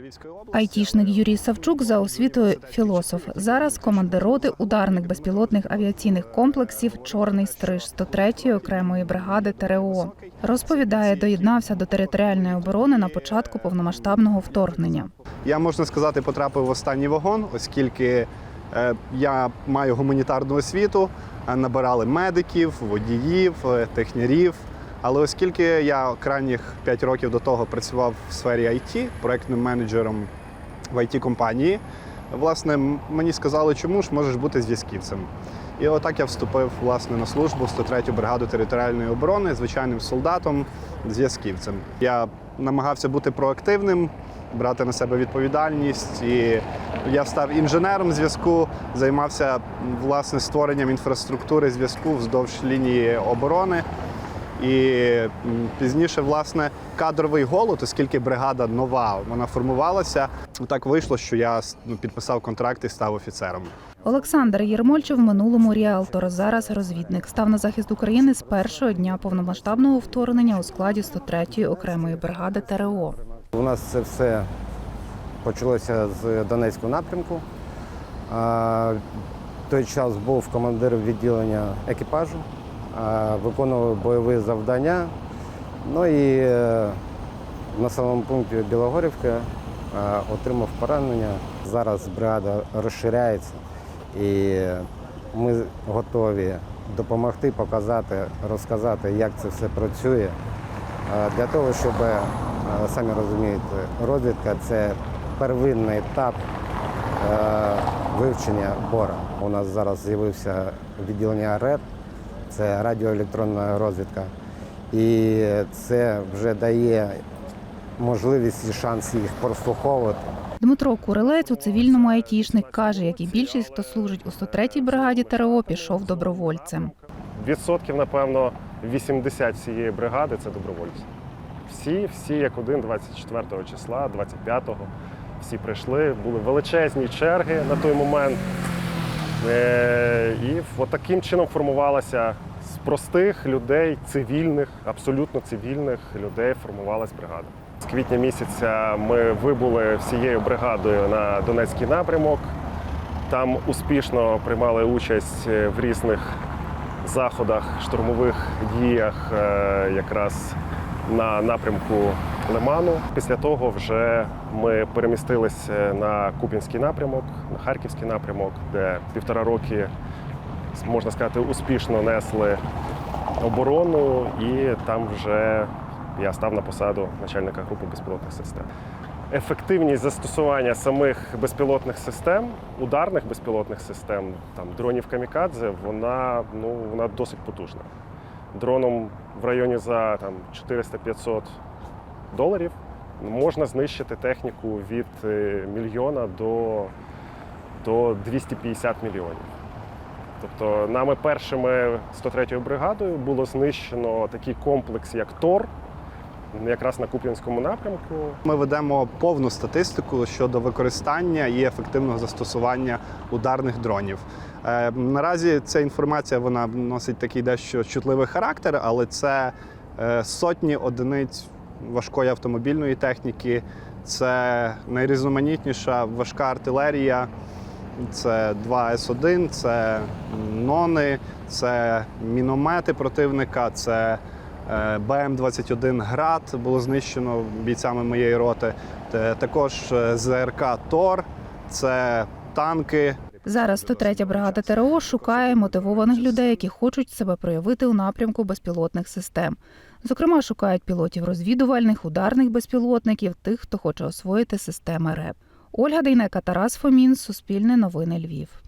Львівської. Айтішник Юрій Савчук за освітою філософ. Зараз командир роти ударних безпілотних авіаційних комплексів Чорний стриж 103-ї окремої бригади ТРО. Розповідає, доєднався до територіальної оборони на початку повномасштабного вторгнення. Я можна сказати, потрапив в останній вагон, оскільки е, я маю гуманітарну освіту, е, набирали медиків, водіїв, е, технярів. Але оскільки я крайніх 5 років до того працював в сфері IT, проектним менеджером в it компанії, власне, мені сказали, чому ж можеш бути зв'язківцем. І отак я вступив власне на службу 103-ю бригаду територіальної оборони звичайним солдатом, зв'язківцем. Я намагався бути проактивним, брати на себе відповідальність. І я став інженером зв'язку, займався власне створенням інфраструктури зв'язку вздовж лінії оборони. І пізніше, власне, кадровий голод, оскільки бригада нова, вона формувалася. Так вийшло, що я ну, підписав контракт і став офіцером. Олександр Єрмольчев в минулому ріалтор, зараз розвідник. Став на захист України з першого дня повномасштабного вторгнення у складі 103-ї окремої бригади ТРО. У нас це все почалося з Донецького напрямку. А, В той час був командир відділення екіпажу, а, виконував бойові завдання. Ну і е, в населеному пункті Білогорівка е, отримав поранення. Зараз бригада розширяється і ми готові допомогти, показати, розказати, як це все працює. Для того, щоб, е, самі розумієте, розвідка це первинний етап вивчення бора. У нас зараз з'явився відділення РЕД, це радіоелектронна розвідка. І це вже дає можливість і шанс їх прослуховувати. Дмитро Курилець у цивільному айтішник каже, як і більшість, хто служить у 103-й бригаді ТРО, пішов добровольцем. Відсотків, напевно, 80 цієї бригади це добровольці. Всі, всі як один, 24 числа, 25-го, всі прийшли, були величезні черги на той момент. Е, І от таким чином формувалася з простих людей, цивільних, абсолютно цивільних людей формувалась бригада. З квітня місяця ми вибули всією бригадою на Донецький напрямок. Там успішно приймали участь е, в різних заходах, штурмових діях е, якраз на напрямку Лиману. Після того вже ми перемістилися на Куп'янський напрямок, на Харківський напрямок, де півтора роки, можна сказати, успішно несли оборону, і там вже я став на посаду начальника групи безпілотних систем. Ефективність застосування самих безпілотних систем, ударних безпілотних систем, там дронів камікадзе, вона ну вона досить потужна. Дроном в районі за там 400-500 доларів можна знищити техніку від е, мільйона до, до 250 мільйонів. Тобто нами першими 103-ю бригадою було знищено такий комплекс, як ТОР, якраз на Куп'янському напрямку. Ми ведемо повну статистику щодо використання і ефективного застосування ударних дронів. Е, Наразі ця інформація вона носить такий дещо чутливий характер, але це е, сотні одиниць важкої автомобільної техніки, це найрізноманітніша важка артилерія. Це 2 С1, це нони, це міномети противника, це е, БМ-21 Град було знищено бійцями моєї роти. Також е, ЗРК Тор, це танки. Зараз 103-я бригада ТРО шукає мотивованих людей, які хочуть себе проявити у напрямку безпілотних систем. Зокрема, шукають пілотів розвідувальних, ударних безпілотників, тих, хто хоче освоїти системи РЕП. Ольга Дейнека, Тарас Фомін, Суспільне новини Львів.